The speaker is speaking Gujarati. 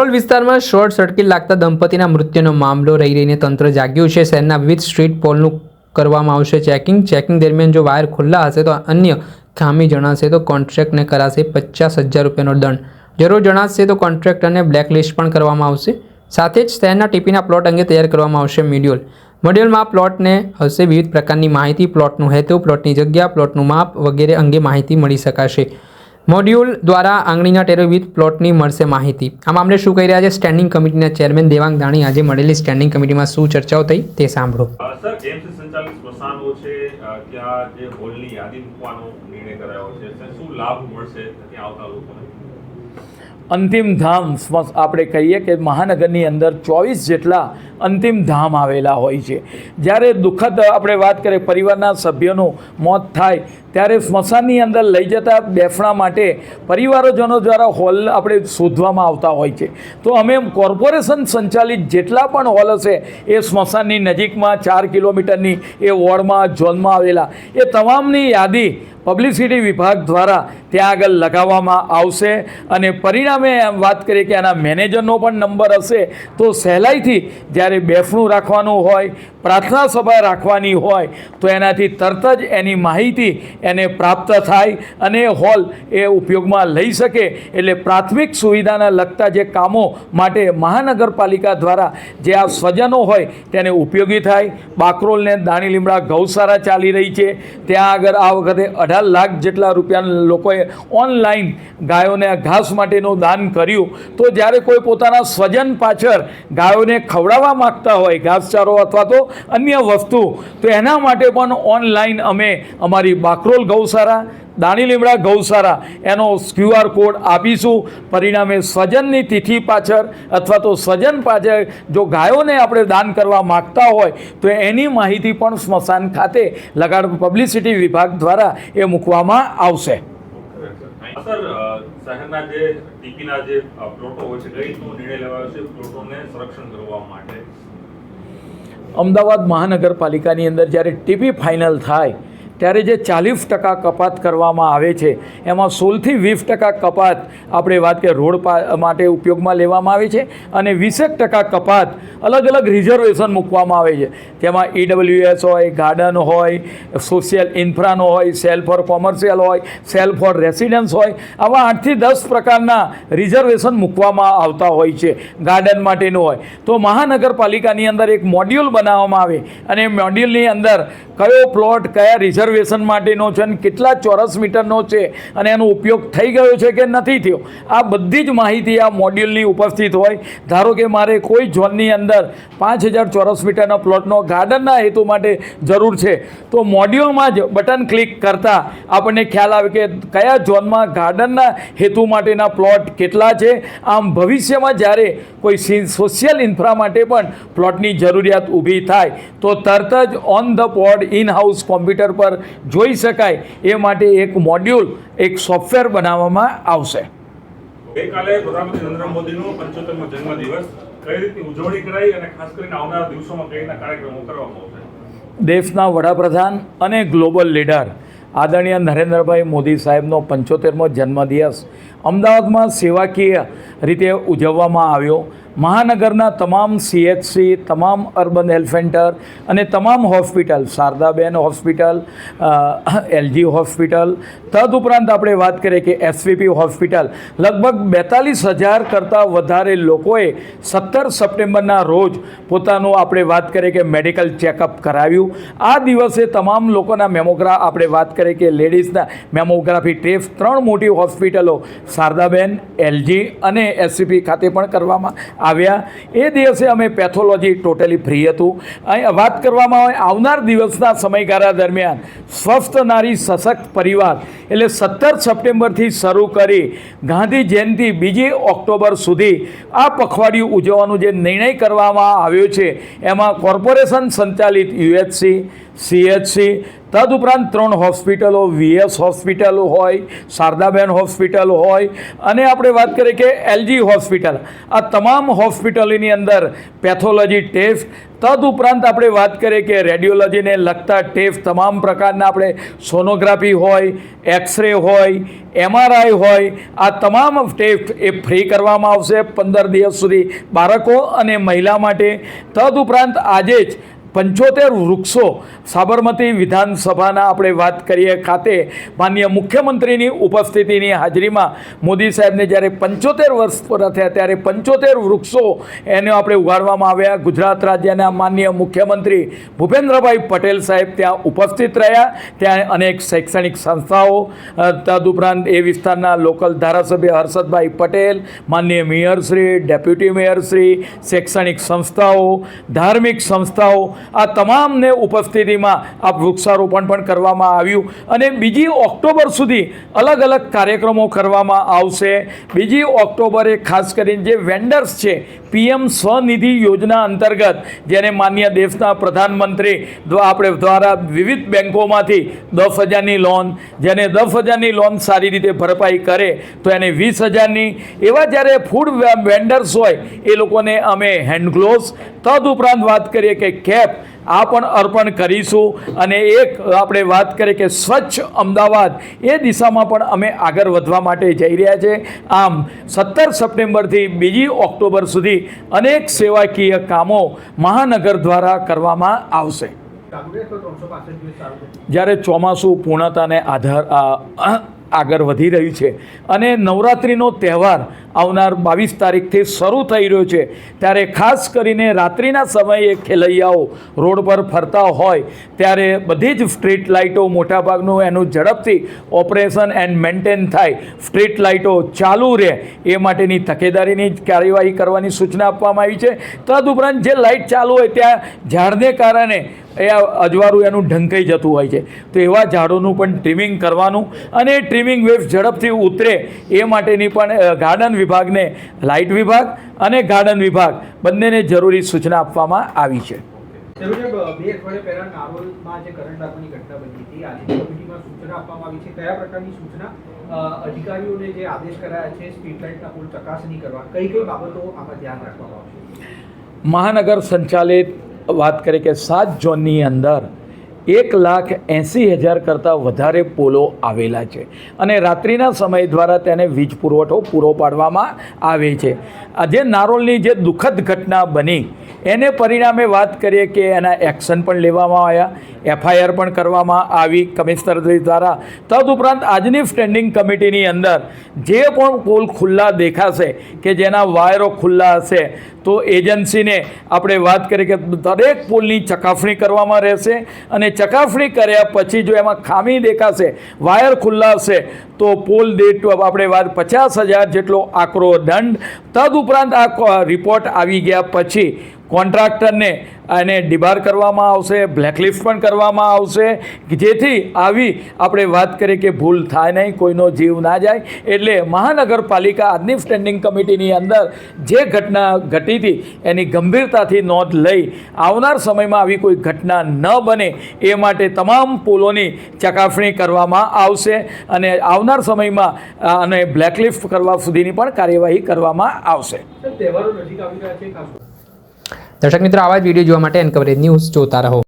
કરોલ વિસ્તારમાં શોર્ટ સર્કિટ લાગતા દંપતીના મૃત્યુનો મામલો રહી રહીને તંત્ર જાગ્યું છે. શહેરના વિવિધ સ્ટ્રીટ પોલનું કરવામાં આવશે ચેકિંગ. ચેકિંગ દરમિયાન જો વાયર ખુલ્લા હશે તો અન્ય ખામી જણાશે તો કોન્ટ્રાક્ટને કરાશે પચાસ હજાર રૂપિયાનો દંડ. જરૂર જણાશે તો કોન્ટ્રાક્ટરને બ્લેકલિસ્ટ પણ કરવામાં આવશે. સાથે જ શહેરના ટીપીના પ્લોટ અંગે તૈયાર કરવામાં આવશે મોડ્યુલ. મોડ્યુલમાં પ્લોટને હશે વિવિધ પ્રકારની માહિતી, પ્લોટનું હેતુ, પ્લોટની જગ્યા, પ્લોટનું માપ વગેરે અંગે માહિતી મળી શકાશે. મોડ્યુલ દ્વારા આંગળીના ટેરો વિવિધ પ્લોટની મળશે માહિતી. આ મામલે શું કહી રહ્યા છે? સ્ટેન્ડિંગ કમિટીના ચેરમેન દેવાંગ દાણી આજે મળેલી સ્ટેન્ડિંગ કમિટીમાં શું ચર્ચાઓ થઈ તે સાંભળો. સર એમસી સંચાલિત સ્મશાનો છે? ત્યાં જે હોલની યાદી મૂકવાનો નિર્ણય કરાયો છે? શું લાભ મળશે ત્યાં આવતા લોકોને? અંતિમ ધામ આપણે કહીએ કે મહાનગરની અંદર ચોવીસ જેટલા અંતિમ ધામ આવેલા હોય છે. જ્યારે દુઃખદ આપણે વાત કરીએ, પરિવારના સભ્યોનું મોત થાય, ત્યારે સ્મશાનની અંદર લઈ જતા બેસણા માટે પરિવારજનો દ્વારા હોલ આપણે શોધવામાં આવતા હોય છે. તો અમે કોર્પોરેશન સંચાલિત જેટલા પણ હોલ હશે, એ સ્મશાનની નજીકમાં ચાર કિલોમીટરની એ વોર્ડમાં, ઝોનમાં આવેલા. એ તમામની યાદી પબ્લિસિટી વિભાગ દ્વારા ત્યાં આગળ લગાવવામાં આવશે અને પરિણામે એમ વાત કરીએ કે આના મેનેજરનો પણ નંબર હશે. તો સહેલાઈથી જ્યારે બેસણું રાખવાનું હોય, પ્રાર્થના સભા રાખવાની હોય, તો એનાથી તરત જ એની માહિતી એને પ્રાપ્ત થાય અને હોલ એ ઉપયોગમાં લઈ શકે. એટલે પ્રાથમિક સુવિધાના લગતા જે કામો માટે મહાનગરપાલિકા દ્વારા જે આ સ્વજનો હોય તેને ઉપયોગી થાય. બાકરોલને દાણી લીમડા ગૌશાળા ચાલી રહી છે. ત્યાં આગળ આ વખતે અઢાર લાખ જેટલા રૂપિયાના લોકોએ ઓનલાઈન ગાયોને ઘાસ માટેનું દાન કર્યું. તો જ્યારે કોઈ પોતાના સ્વજન પાછળ ગાયોને ખવડાવવા માગતા હોય ઘાસચારો અથવા તો અન્ય વસ્તુ તો એના માટે પણ ઓનલાઈન અમે અમારી બાકરોલ ગૌશાળા દાણી લીમડા ગૌશાળા એનો ક્યુઆર કોડ આપીશું. પરિણામે સ્વજનની તિથિ પાછળ અથવા તો સ્વજન પાછળ જો ગાયોને આપણે દાન કરવા માગતા હોય તો એની માહિતી પણ સ્મશાન ખાતે લગાડ પબ્લિસિટી વિભાગ દ્વારા એ મૂકવામાં આવશે. સર શહેરના જે ટીપીના જે પ્લોટો હોય છે, કઈ રીતનો નિર્ણય લેવાયો છે, પ્લોટોને સંરક્ષણ કરવા માટે? અમદાવાદ મહાનગરપાલિકાની અંદર જ્યારે ટીપી ફાઇનલ થાય ત્યારે જે ચાલીસ ટકા કપાત કરવામાં આવે છે, એમાં સોળથી વીસ ટકા કપાત આપણે વાત કે રોડ માટે ઉપયોગમાં લેવામાં આવે છે અને વીસેક ટકા કપાત અલગ અલગ રિઝર્વેશન મૂકવામાં આવે છે. તેમાં ઈડબ્લ્યુએસ હોય, ગાર્ડન હોય, સોશિયલ ઇન્ફ્રાનો હોય, સેલ ફોર કોમર્શિયલ હોય, સેલ ફોર રેસિડન્સ હોય, આવા આઠથી દસ પ્રકારના રિઝર્વેશન મૂકવામાં આવતા હોય છે, ગાર્ડન માટેનું હોય. તો મહાનગરપાલિકાની અંદર એક મોડ્યુલ બનાવવામાં આવે અને મોડ્યુલની અંદર કયો પ્લોટ, કયા રિઝર્વેશન માટેનો છે અને કેટલા ચોરસ મીટરનો છે અને એનો ઉપયોગ થઈ ગયો છે કે નથી થયો? આ બધી જ માહિતી આ મોડ્યુલની ઉપસ્થિત હોય. ધારો કે મારે કોઈ ઝોનની અંદર પાંચ હજાર ચોરસ મીટરના પ્લોટનો ગાર્ડનના હેતુ માટે જરૂર છે, તો મોડ્યુલમાં જ બટન ક્લિક કરતાં આપણને ખ્યાલ આવે કે કયા ઝોનમાં ગાર્ડનના હેતુ માટેના પ્લોટ કેટલા છે? આમ ભવિષ્યમાં જ્યારે કોઈ સોશિયલ ઇન્ફ્રા માટે પણ પ્લોટની જરૂરિયાત ઊભી થાય, તો તરત જ on the pod in house computer પર જોઈ શકાય એ માટે એક મોડ્યુલ એક સોફ્ટવેર બનાવવામાં આવશે. ગઈકાલે પ્રધાનમંત્રી નરેન્દ્ર મોદીનો પંચોતેરમો જન્મદિવસ. કઈ રીતની ઉજવણી કરાઈ અને ખાસ કરીને આવનારા દિવસોમાં કઈ રીતના કાર્યક્રમો કરવામાં આવશે? દેશના વડાપ્રધાન અને ગ્લોબલ લીડર આદરણીય નરેન્દ્રભાઈ મોદી સાહેબનો પંચોતેરમો જન્મદિવસ અમદાવાદમાં સેવાકીય રીતે ઉજવવામાં આવ્યો. મહાનગરના તમામ સીએચસી તમામ અર્બન હેલ્થ સેન્ટર અને તમામ hospital, Shardaben hospital LG hospital. તદુપરાંત આપણે વાત કરીએ કે એસવીપી હોસ્પિટલ. લગભગ બેતાલીસ હજાર કરતાં વધારે લોકોએ સત્તર સપ્ટેમ્બરના રોજ પોતાનું આપણે વાત કરીએ કે મેડિકલ ચેકઅપ કરાવ્યું. આ દિવસે તમામ લોકોના મેમોગ્રા આપણે વાત કરીએ કે લેડીઝના મેમોગ્રાફી ટેસ્ટ, ત્રણ મોટી હોસ્પિટલો શારદાબેન એલજી અને એસસીપી ખાતે પણ કરવામાં આવ્યા. એ દિવસે અમે પેથોલોજી ટોટલી ફ્રી હતું. અહીં વાત કરવામાં આવે, આવનાર દિવસના સમયગાળા દરમિયાન સ્વસ્થ નારી સશક્ત પરિવાર એટલે સત્તર સપ્ટેમ્બરથી શરૂ કરી ગાંધી જયંતિ બીજી ઓક્ટોબર સુધી આ પખવાડિયું ઉજવવાનો જે નિર્ણય કરવામાં આવ્યો છે, એમાં કોર્પોરેશન સંચાલિત યુએચસી સીએચસી તદુપરાંત ત્રણ હોસ્પિટલો, વીએસ હોસ્પિટલ હોય, શારદાબેન હોસ્પિટલ હોય, અને આપણે વાત કરીએ કે એલજી હોસ્પિટલ. આ તમામ હોસ્પિટલોની અંદર પેથોલોજી ટેસ્ટ, તદુપરાંત આપણે વાત કરીએ કે રેડિયોલોજીને લગતા ટેસ્ટ તમામ પ્રકારના આપણે સોનોગ્રાફી હોય, એક્સરે હોય, એમઆરઆઈ હોય, આ તમામ ટેસ્ટ એ ફ્રી કરવામાં આવશે પંદર દિવસ સુધી બાળકો અને મહિલા માટે. તદુપરાંત આજે જ પંચોતેર વૃક્ષો સાબરમતી વિધાનસભાના આપણે વાત કરીએ ખાતે માન્ય મુખ્યમંત્રીની ઉપસ્થિતિની હાજરીમાં મોદી સાહેબને જ્યારે પંચોતેર વર્ષ પૂરા થયા ત્યારે પંચોતેર વૃક્ષો એને આપણે ઉગાડવામાં આવ્યા. ગુજરાત રાજ્યના માન્ય મુખ્યમંત્રી ભૂપેન્દ્રભાઈ પટેલ સાહેબ ત્યાં ઉપસ્થિત રહ્યા. ત્યાં અનેક શૈક્ષણિક સંસ્થાઓ તદુપરાંત એ વિસ્તારના લોકલ ધારાસભ્ય હર્ષદભાઈ પટેલ માનનીય મેયરશ્રી, ડેપ્યુટી મેયરશ્રી, શૈક્ષણિક સંસ્થાઓ, ધાર્મિક સંસ્થાઓ આ તમામને ઉપસ્થિતિમાં આ વૃક્ષારોપણ પણ કરવામાં આવ્યું. અને બીજી ઓક્ટોબર સુધી અલગ અલગ કાર્યક્રમો કરવામાં આવશે. બીજી ઓક્ટોબરે ખાસ કરીને જે વેન્ડર્સ છે, પીએમ સ્વનિધિ યોજના અંતર્ગત, જેને માન્ય દેશના પ્રધાનમંત્રી આપણે દ્વારા વિવિધ બેન્કોમાંથી દસ હજારની લોન જેને દસ હજારની લોન સારી રીતે ભરપાઈ કરે, તો એને વીસ હજારની. એવા જ્યારે ફૂડ વેન્ડર્સ હોય, એ લોકોને અમે હેન્ડ ગ્લોવ્સ તદુપરાંત વાત કરીએ કે કેપ આ પણ અર્પણ કરીશું. અને એક આપણે વાત કરીએ કે સ્વચ્છ અમદાવાદ એ દિશામાં પણ અમે આગળ વધવા માટે જઈ રહ્યા છે. આમ સત્તર સપ્ટેમ્બરથી બીજી ઓક્ટોબર સુધી અનેક સેવાકીય કામો મહાનગર દ્વારા કરવામાં આવશે. જ્યારે ચોમાસું પૂર્ણતાને આધાર આગળ વધી રહ્યું છે. અને નવરાત્રિનો તહેવાર આવનાર બાવીસ તારીખથી શરૂ થઈ રહ્યો છે. ત્યારે ખાસ કરીને રાત્રિના સમયે ખેલૈયાઓ રોડ પર ફરતા હોય, ત્યારે બધી જ સ્ટ્રીટ લાઇટો મોટાભાગનું એનું ઝડપથી ઓપરેશન એન્ડ મેન્ટેન થાય. સ્ટ્રીટ લાઇટો ચાલુ રહે, એ માટેની તકેદારીની કાર્યવાહી કરવાની સૂચના આપવામાં આવી છે. તદુપરાંત જે લાઇટ ચાલુ હોય, ત્યાં ઝાડને કારણે એ અજવાળું એનું ઢંકાઈ જતું હોય છે. તો એવા ઝાડોનું પણ ટ્રીમિંગ કરવાનું અને ટ્રીમિંગ વેવ્સ ઝડપથી ઉતરે એ માટેની પણ ગાર્ડન વિભાગને લાઇટ વિભાગ અને ગાર્ડન વિભાગ બંનેને જરૂરી સૂચના આપવામાં આવી છે. અધિકારીઓને જે આદેશ કરાયા સ્ટ્રીટ લાઇટના પુલ ચકાસણી કરવા કઈ કઈ બાબતો આમાં ધ્યાન રાખવામાં આવશે? મહાનગર સંચાલિત વાત કરીએ કે સાત ઝોનની અંદર એક લાખ એંસી હજાર કરતાં વધારે પોલો આવેલા છે. અને રાત્રિના સમય દ્વારા તેને વીજ પુરવઠો પૂરો પાડવામાં આવે છે. આજે નારોલની જે દુઃખદ ઘટના બની એને પરિણામે વાત કરીએ કે એના એક્શન પણ લેવામાં આવ્યા, એફઆઈઆર પણ કરવામાં આવી કમિશનર દ્વારા. તદુપરાંત આજની સ્ટેન્ડિંગ કમિટીની અંદર જે પણ પોલ ખુલ્લા દેખાશે કે જેના વાયરો ખુલ્લા હશે, તો એજન્સીને આપણે વાત કરીએ કે દરેક પોલની ચકાસણી કરવામાં રહેશે અને ચકાસણી કર્યા પછી જો એમાં ખામી દેખાશે, વાયર ખુલ્લા હશે, તો પોલ દીઠ આપણે વાત પચાસ હજાર જેટલો આકરો દંડ. તદુપરાંત આ રિપોર્ટ આવી ગયા પછી કોન્ટ્રાક્ટરને એને ડિબાર કરવામાં આવશે, બ્લેકલિસ્ટ પણ કરવામાં આવશે જેથી આવી આપણે વાત કરીએ કે ભૂલ થાય નહીં, કોઈનો જીવ ના જાય. એટલે મહાનગરપાલિકા આજની સ્ટેન્ડિંગ કમિટીની અંદર જે ઘટના ઘટી હતી, એની ગંભીરતાથી નોંધ લઈ આવનાર સમયમાં આવી કોઈ ઘટના ન બને એ માટે તમામ પુલોની ચકાસણી કરવામાં આવશે અને આવનાર સમયમાં અને બ્લેકલિસ્ટ કરવા સુધીની પણ કાર્યવાહી કરવામાં આવશે. તહેવારો નજીક આવી રહ્યા છે દર્શક મિત્રો આવા જ વીડિયો જોવા માટે એન કવરેજ ન્યૂઝ જોતા રહો.